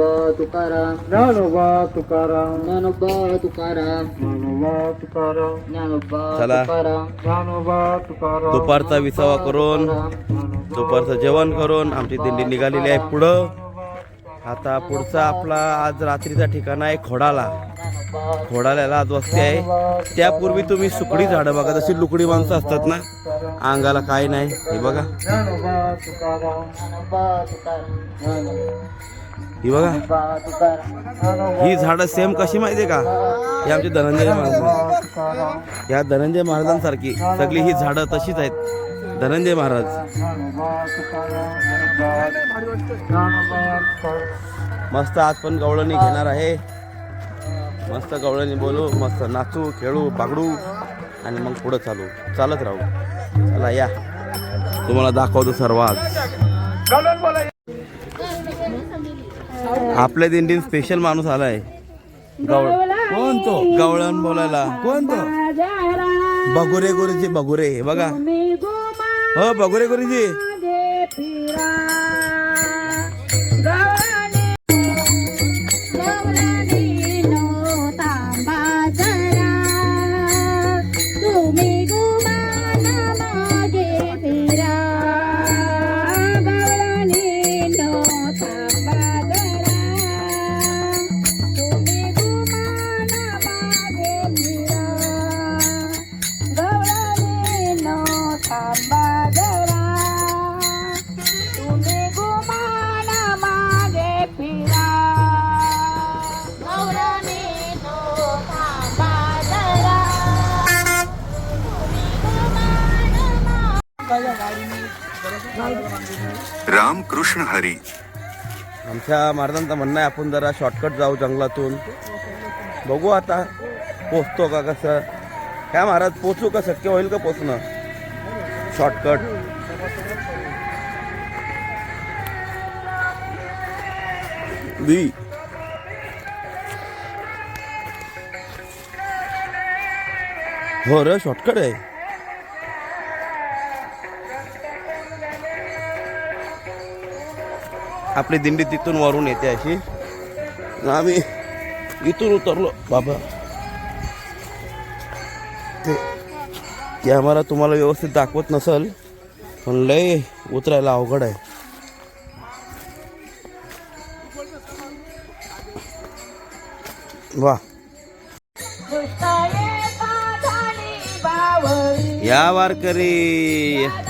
ज्ञानोबा तुकाराम. ज्ञानोबा तुकाराम. ज्ञानोबा तुकाराम. ज्ञानोबा तुकाराम. ज्ञानोबा चला. तुकाराम. ज्ञानोबा तुकाराम. दुपारचा विसावा करून दुपारचं जेवण करून आमची दिंडी निघालेली आहे पुढं. आता पुढचा आपला आज रात्रीचा ठिकाण आहे खोडाला. खोडाल्याला आज वस्ती आहे. त्यापूर्वी तुम्ही सुकडी झाडं बघा. जशी लुकडी माणसं असतात ना अंगाला काय नाही. हे बघा. ही बघा. ही झाडं सेम कशी माहितीये का? ही आमची धनंजय महाराज या धनंजय महाराजांसारखी सगळी ही झाडं तशीच आहेत. धनंजय महाराज. मस्त आज पण गवळणी घेणार आहे. मस्त गवळणी बोलू मस्त नाचू खेळू पागडू आणि मग पुढं चालू. चालत राहू. चला या. तुम्हाला दाखवतो सर्वात. आपल्या दिंडीन स्पेशल माणूस आलाय. गवळ. कोण तो गवळण बोलायला. कोण तो बगुरे गुरुजी बगुरे. बघा. हो बगुरे गुरुजी. रामकृष्ण हरी. आमच्या महाराजांचं म्हणणं आहे आपण जरा शॉर्टकट जाऊ जंगलातून. बघू आता पोचतो का कसं. काय महाराज पोचू का? शक्य होईल का पोचणं? शॉर्टकट दी. हो रे शॉर्टकट आहे. आपली दिंडी तिथून वरून येते अशी. आम्ही इथून उतरलो. बाबा. ते कॅमेरा तुम्हाला व्यवस्थित दाखवत नसल पण लय उतरायला अवघड आहे. वा. या वारकरी.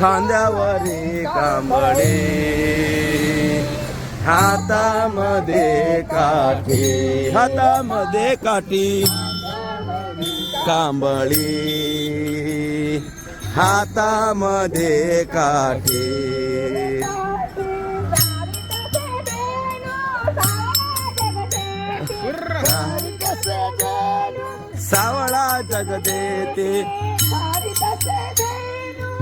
खांद्यावरी कांबळे हातामध्ये काठी हातामध्ये काठी. कांबळी हातामध्ये काठी. सावळा जगदेते ते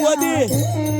एका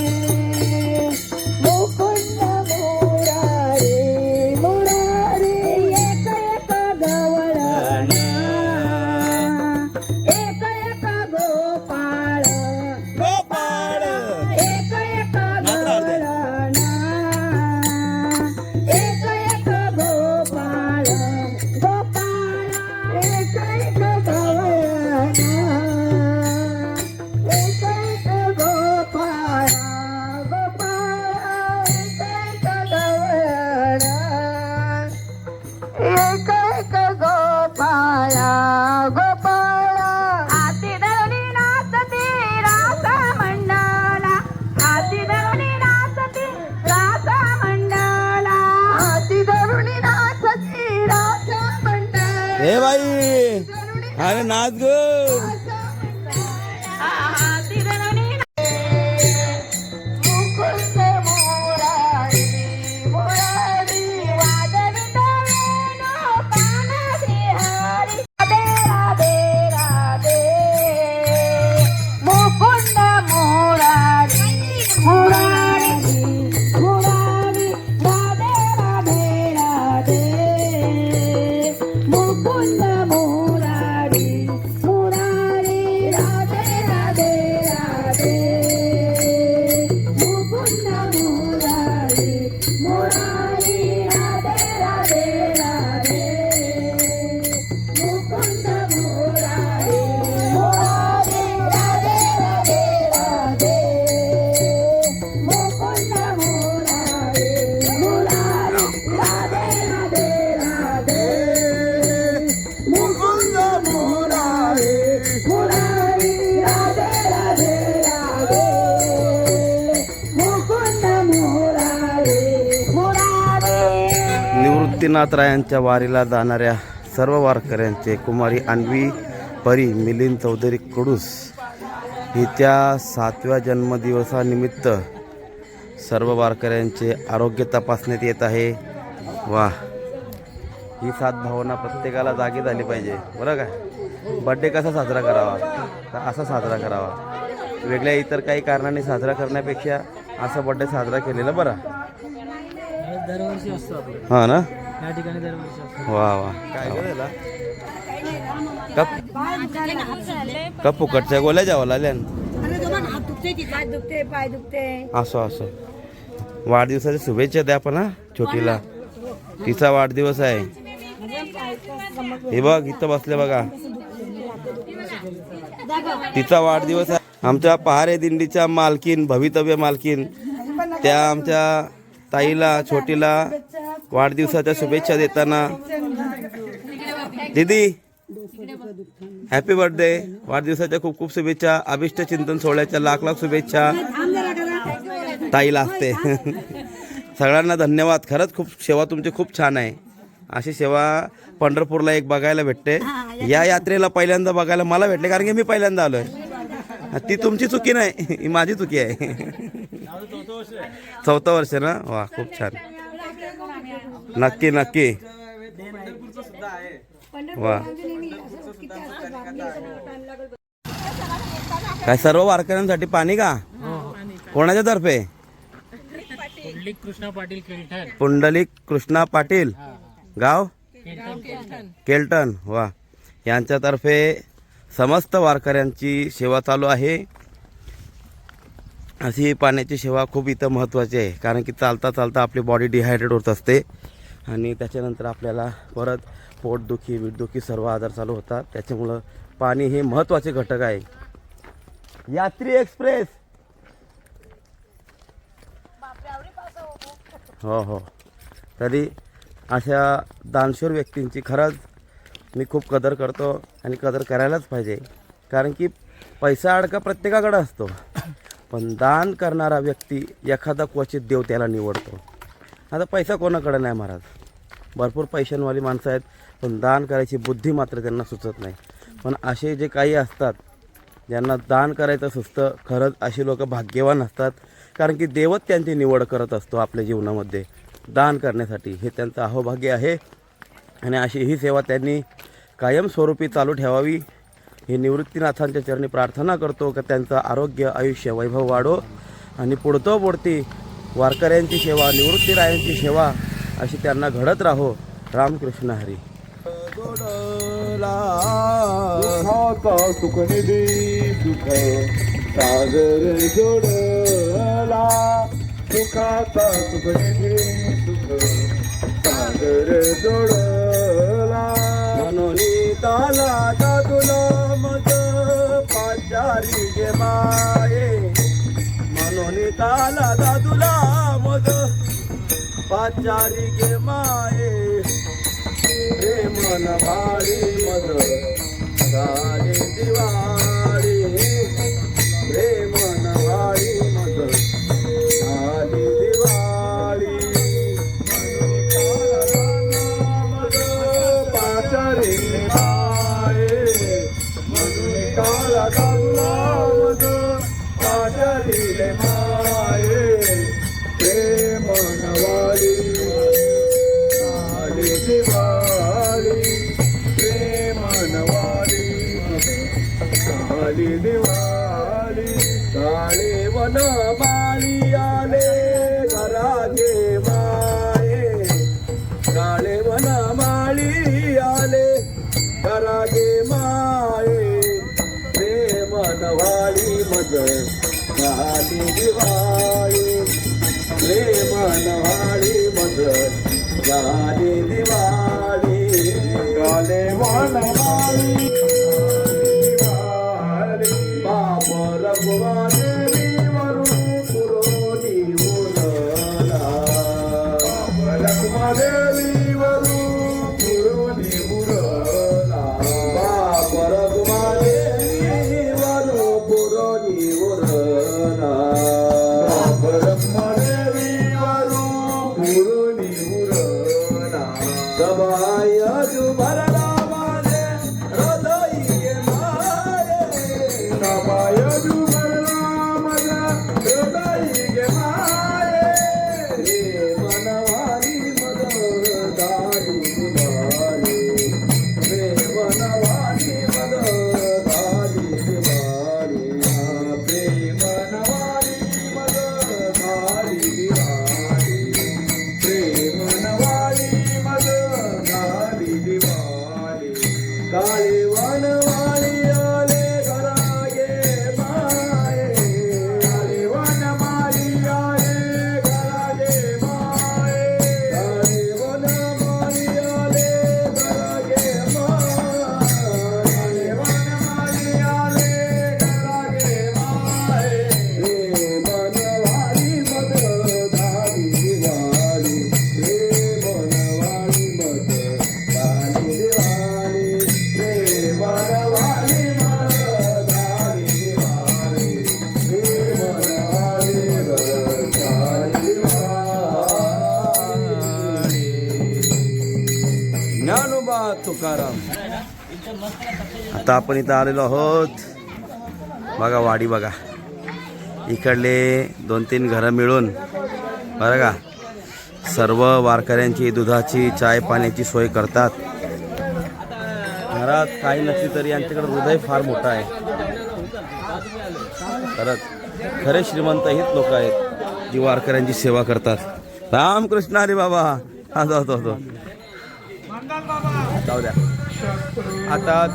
निवृत्तीनाथ रायांच्या वारीला जाणाऱ्या सर्व वारकऱ्यांचे कुमारी अन्वी परी मिलिंद चौधरी कडूस हिच्या सातव्या जन्मदिवसानिमित्त सर्व वारकऱ्यांचे आरोग्य तपासण्यात येत आहे. वा ही सात भावना प्रत्येकाला जागी झाली पाहिजे. बरं काय बड्डे कसा साजरा करावा? तर असा साजरा करावा. वेगळ्या इतर काही कारणांनी साजरा करण्यापेक्षा असा बड्डे साजरा केलेला बरा. दरवर्षी असतो हा ना? या ठिकाणी दरवर्षी असतो. वा वा. काय कप? कप फुकटच्या गोल्या जावं लागल्यान असो असो. वाढदिवसाच्या शुभेच्छा द्या पण हा छोटीला. तिचा वाढदिवस आहे. हे बघ इथं बसले बघा. तिचा वाढदिवस आहे. आमच्या पहारे दिंडीच्या मालकीन भवितव्य मालकीन त्या आमच्या ताईला छोटीला वाढदिवसाच्या शुभेच्छा देताना. दीदी हॅपी बर्थडे वाढदिवसाच्या खूप खूप शुभेच्छा. अभिष्ट चिंतन सोहळ्याच्या लाख लाख शुभेच्छा. ताईला असते. सगळ्यांना धन्यवाद. खरंच खूप सेवा तुमची खूप छान आहे. अशी सेवा पंढरपूरला एक बघायला भेटते. या यात्रेला पहिल्यांदा बघायला मला भेटले कारण की मी पहिल्यांदा आलोय. ती तुमची चुकी नाही. ही माझी चुकी आहे. चौथं वर्ष ना? वा खूप छान. नक्की नक्की. वा. काय सर्व वारकऱ्यांसाठी पाणी का? कोणाच्या तर्फे? पुंडलिक कृष्णा पाटील. पुंडलिक कृष्णा पाटील गाव? केलटन केल्टन वा. यांच्यातर्फे समस्त वारकऱ्यांची सेवा चालू आहे. अशी पाण्याची सेवा खूप इथं महत्त्वाची आहे. कारण की चालता चालता आपली बॉडी डिहायड्रेट होत असते. आणि त्याच्यानंतर आपल्याला परत पोटदुखी विटदुखी सर्व आजार चालू होतात. त्याच्यामुळं पाणी हे महत्त्वाचे घटक आहे. यात्री एक्सप्रेस! हो हो. तरी अशा दानशूर व्यक्तींची खरंच मी खूप कदर करतो आणि कदर करायलाच पाहिजे. कारण की पैसा अडका प्रत्येकाकडं असतो. पण दान करणारा व्यक्ती एखादा क्वचित देव त्याला निवडतो. आता पैसा कोणाकडे नाही महाराज? भरपूर पैशांवाली माणसं आहेत पण दान करायची बुद्धी मात्र त्यांना सुचत नाही. पण असे जे काही असतात ज्यांना दान करायचं सुचतं खरंच अशी लोक भाग्यवान असतात. कारण की देवच त्यांची निवड करत असतो आपल्या जीवनामध्ये. दान करण्यासाठी हे त्यांचं अहोभाग्य आहे. आणि अशी ही सेवा त्यांनी कायमस्वरूपी चालू ठेवावी. हे निवृत्तीनाथांच्या चरणी प्रार्थना करतो की त्यांचं आरोग्य आयुष्य वैभव वाढो. आणि पुढतो पुढती वारकऱ्यांची सेवा निवृत्तीरायांची सेवा अशी त्यांना घडत राहो. रामकृष्ण हरी. सागर जोडला. सुखाचा सुख सागर जोडला. मनोनी ताला दादुला मग पाचारी गे माये. मनोनी ताला दादुला मग पाचारी गे माये. रे मन भारी मग. झाली दिवाळी. रे ज्ञानोबा तुकाराम. आता आपण इथं आलेलो आहोत. बघा वाडी बघा. इकडले दोन तीन घरं मिळून बरं का? सर्व वारकऱ्यांची दुधाची चाय पाण्याची सोय करतात. घरात काही नसली तरी यांच्याकडे हृदय फार मोठं आहे. खरंच खरे श्रीमंत हेच लोक आहेत जी वारकऱ्यांची सेवा करतात. रामकृष्ण अरे बाबा. हा जातो जाऊ द्या आताच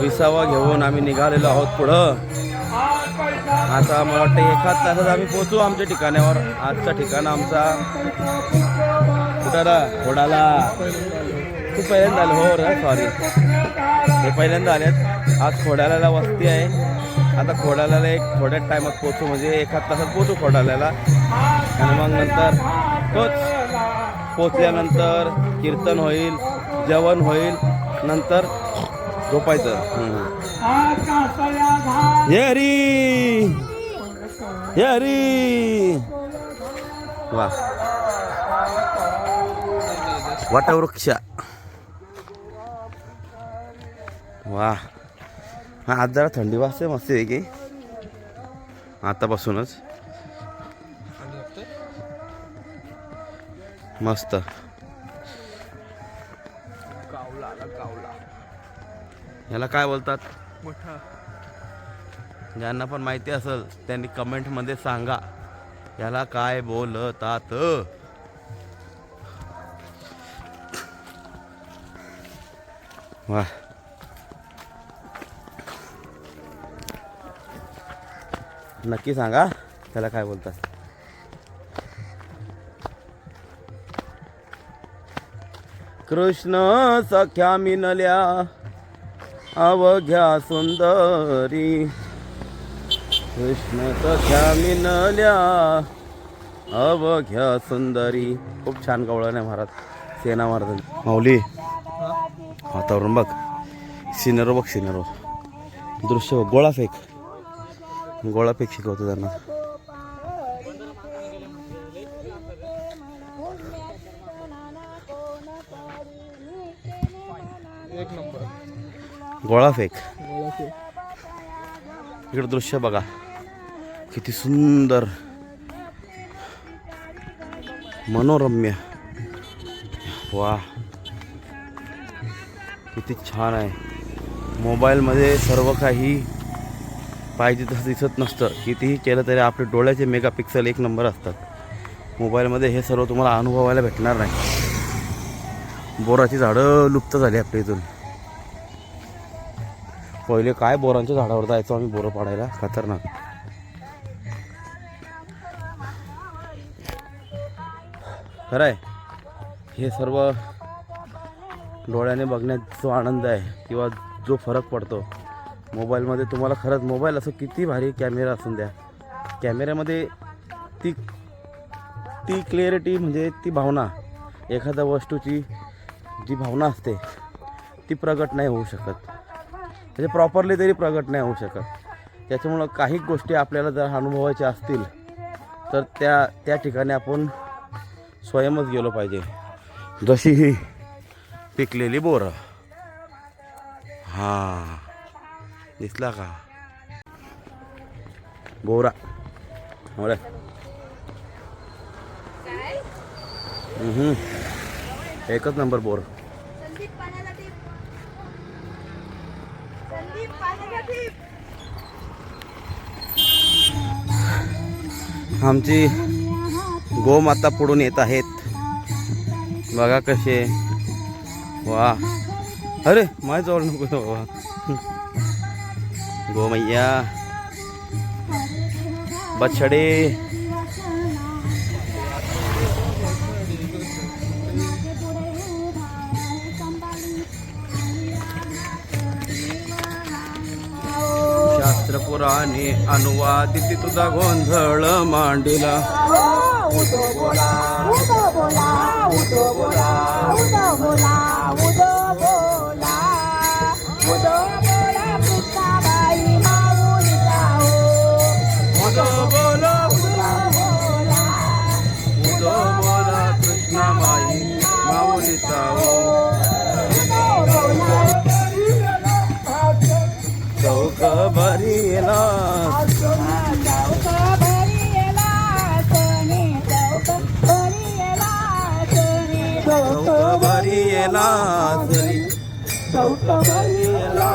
विसावा घेऊन आम्ही निघालेलो आहोत पुढं. आता मला वाटतं एखाद तासात आम्ही पोचू आमच्या ठिकाणावर आजचा ठिकाण आमचा कुठाला? घोडाला. तू पहिल्यांदा आलो हो रे सॉरी हे पहिल्यांदा आलेत. आज खोडाल्याला वस्ती आहे. आता खोडाल्याला एक थोड्याच टायमात पोहोचू म्हणजे एखाद तासात पोहोचू खोडाल्याला आणि मग नंतर तोच. पोचल्यानंतर कीर्तन होईल जेवण होईल नंतर झोपायचं. हे हरी! हे हरी! वा. वटवृक्ष. वा. हा आज जरा थंडी वाजते मस्त आहे की? आतापासूनच. मस्त. याला काय बोलतात? ज्यांना पण माहिती असेल त्यांनी कमेंटमध्ये सांगा. याला काय बोलतात? वा नक्की सांगा त्याला काय बोलतात? कृष्ण सख्या मिनल्या अवघ्या सुंदरी. कृष्ण सख्या मिनल्या अवघ्या सुंदरी. खूप छान गवळण आहे महाराज. सेना महाराज माऊली वातावरण बघ. सिनेरो बघ सिनेरो. दृश्य बघ. गोळा फेक. गोळा फेक शिकवतो त्यांना. गोळा फेक. इकडे दृश्य बघा. किती सुंदर. मनोरम्य. वा. किती छान आहे. मोबाईलमध्ये सर्व काही पाहिजे तसं दिसत नसतं. कितीही केलं तरी आपले डोळ्याचे मेगापिक्सल एक नंबर असतात. मोबाईलमध्ये हे सर्व तुम्हाला अनुभवायला भेटणार नाही. बोराची झाडं लुप्त झाली आपल्या इथून. पहिले काय बोरांच्या झाडावर जायचो आम्ही बोरं पाडायला? खतरनाक. खरं आहे हे सर्व डोळ्याने बघण्यात जो आनंद आहे किंवा जो फरक पडतो मोबाईलमध्ये तुम्हाला खरंच मोबाईल असं किती भारी कॅमेरा असून द्या. कॅमेऱ्यामध्ये ती ती क्लिअरिटी म्हणजे ती भावना एखाद्या वस्तूची जी भावना असते ती प्रगट नाही होऊ शकत. म्हणजे प्रॉपरली तरी प्रगट नाही होऊ शकत. त्याच्यामुळं काही गोष्टी आपल्याला जर अनुभवायच्या असतील तर त्या त्या ठिकाणी आपण स्वयंच गेलो पाहिजे. जशी ही पिकलेली बोरं. हां दिसला का? बोरा. बरं हम्म. एकच नंबर बोर. आमची गोमाता पुढून येत आहेत. बघा कसे. वा. अरे माझ्या जवळ नको बाबा गोमय्या. बछडे. पुराणे अनुवादित तुझा गोंधळ मांडिला. बोला बोला बोला बोला भरीला चौक भरियला सणी चौक भरियला सणी चौक भरीला सरी चौक भरीला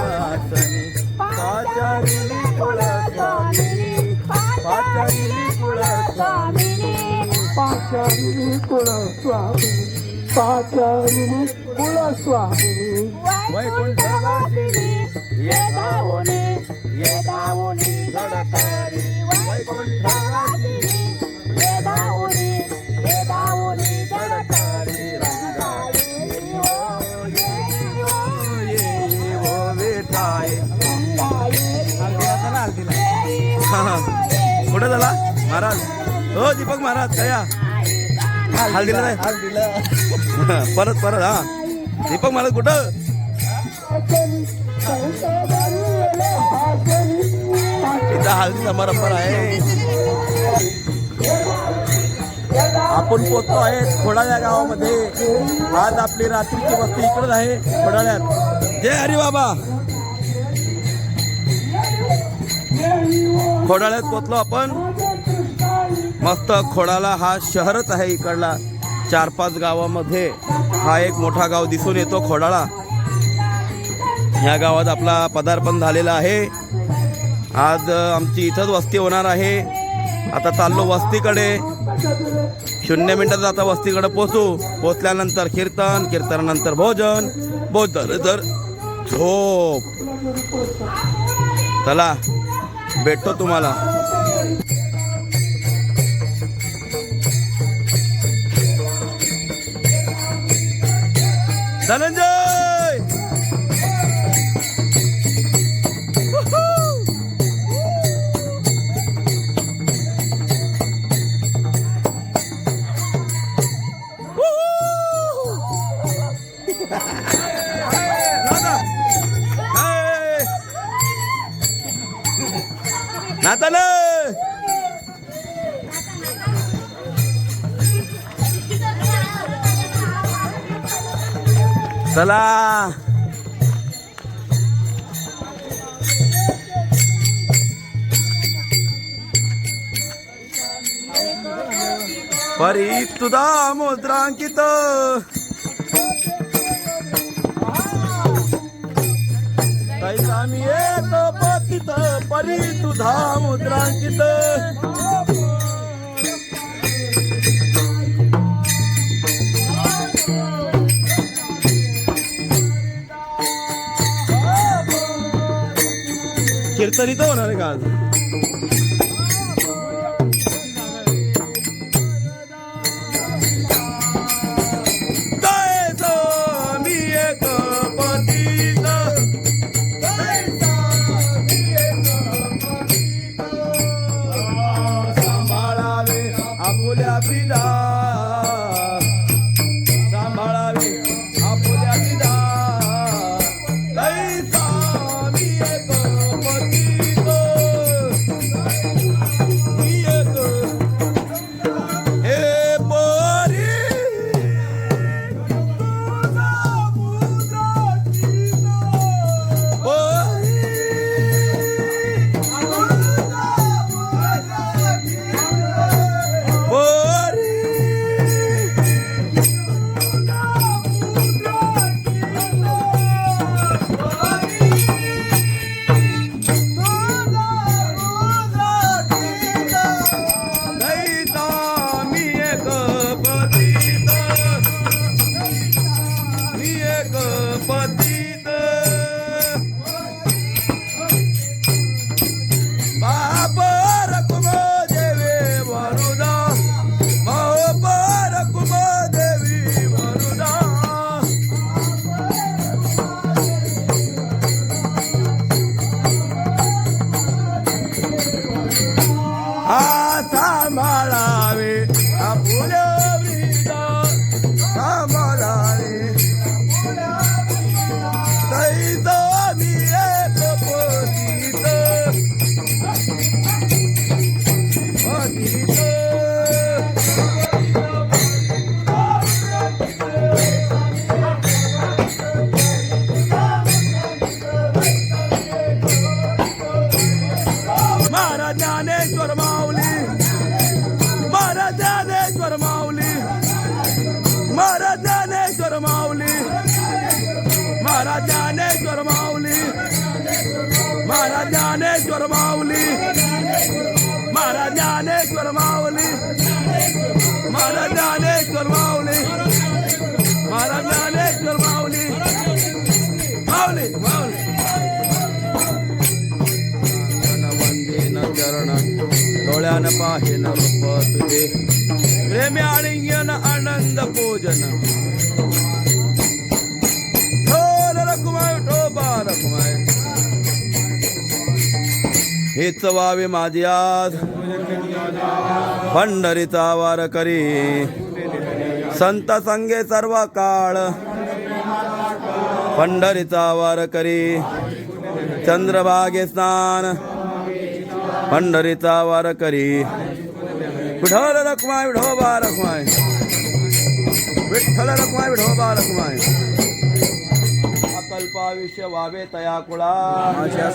सरी पाचारिली कुळ स्वामिनी पाचारिली कुळ स्वामिनी पाचारिणी कुळ स्वामिनी पाचारिणी कुळ स्वामिनी वैकुंठवासिनी ये गावोनी ये गावोनी धडकारी वैकुंठवासिनी ये दाऊनी ये दाऊनी धडकारी रंगाई ओ ये ओ विठाई कुठं झाला? महाराज. हो दीपक महाराज कया हल्दीला नाही. परत परत हा. दीपक महाराज कुठं? तिथं हल्दी समारंभ आहे. आपण पोचतो आहे खोडाळ्या गावामध्ये. आज आपली रात्रीची वस्ती इकडे आहे खोडाळ्यात. जय हरी बाबा. खोडाळ्यात पोचलो आपण. मस्त खोडाला हा शहरच आहे इकडला. चार पाच गावामध्ये हा एक मोठा गाव दिसून येतो खोडाळा. ह्या गावात आपला पदार्पण झालेला आहे. आज आमची इथंच वस्ती होणार आहे. आता चाललो वस्तीकडे. शून्य मिनिटात आता वस्तीकडे पोचू पोचल्यानंतर कीर्तन कीर्तनानंतर भोजन. भोजन तर झोप. चला भेटतो तुम्हाला. धनंजय! चला. परी तुदा मुद्रांकित. कैसा मी येतो पतित परी तुझा मुद्रांकित. कीर्तन इथं होणार आहे का आज? डोळ्यान न रूप तुझे प्रेमी आलिंगन आनंद पूजन. हो, ढोल रखुमाय ठोबा हो, रखुमाय हेच वावे माझी आज. पंढरीचा वार करी. संत संगे सर्व काळ. पंढरीचा वार करी. चंद्रभागे स्नान. पंढरीचा वार करी. विठोल रखमाय विठोबा रखमाय विठ्ठल रखमाय विठोबा रखमाय अकल्पाविष्य व्हावे तया कुळा माझ्या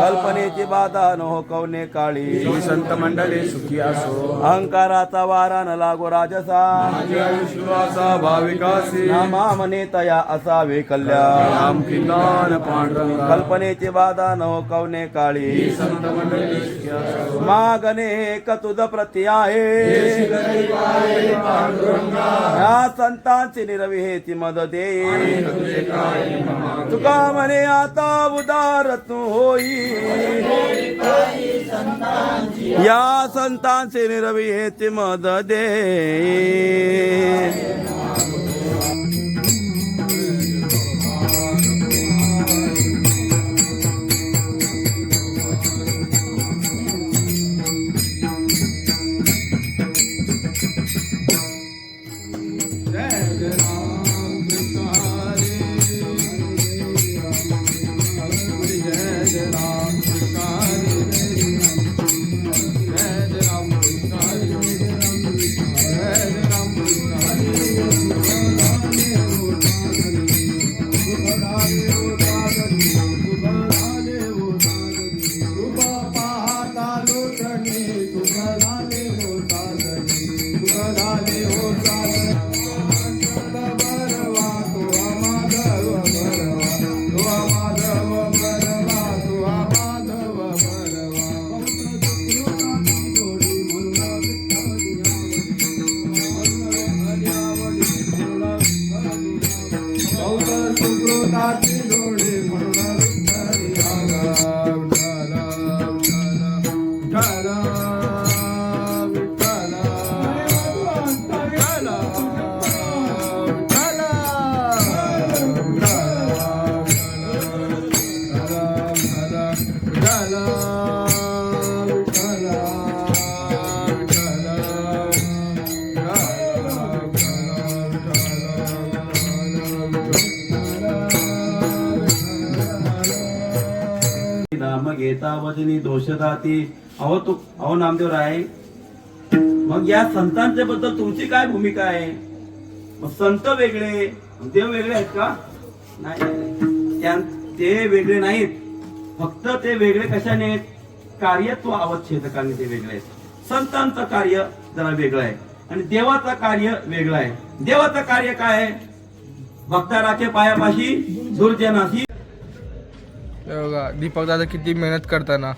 कल्पनेची बाधा न हो कवने काळी. संत मंडळी सुखी असो. अहंकाराचा वारा न लागो राजसा. विश्वासा भाविकासी. नामा मने तया असावे कल्याण कल्पनेची बाधा न हो कवने काळी. संत मंडळी मागणे एक तुझ प्रती आहे. या संतांची निर्विहेची मदत दे. तुका म्हणे आता उदार तू होई. या निरवी निर्विहेची मद दे. घेता वजनी दोषदाती. अहो तू अहो नामदेव राय. मग या संतांच्या बद्दल तुमची काय भूमिका आहे? मग संत वेगळे देव वेगळे आहेत का? नाही, ते वेगळे नाहीत. फक्त ते वेगळे कशाने कार्यत्व अवच्छेदकाने ते वेगळे आहेत. संतांचं कार्य जरा वेगळं आहे. आणि देवाचं कार्य वेगळं आहे. देवाचं कार्य काय आहे? भक्ताराचे पायापाशी दुर्जनाशी बघा दीपक दादा किती मेहनत करताना.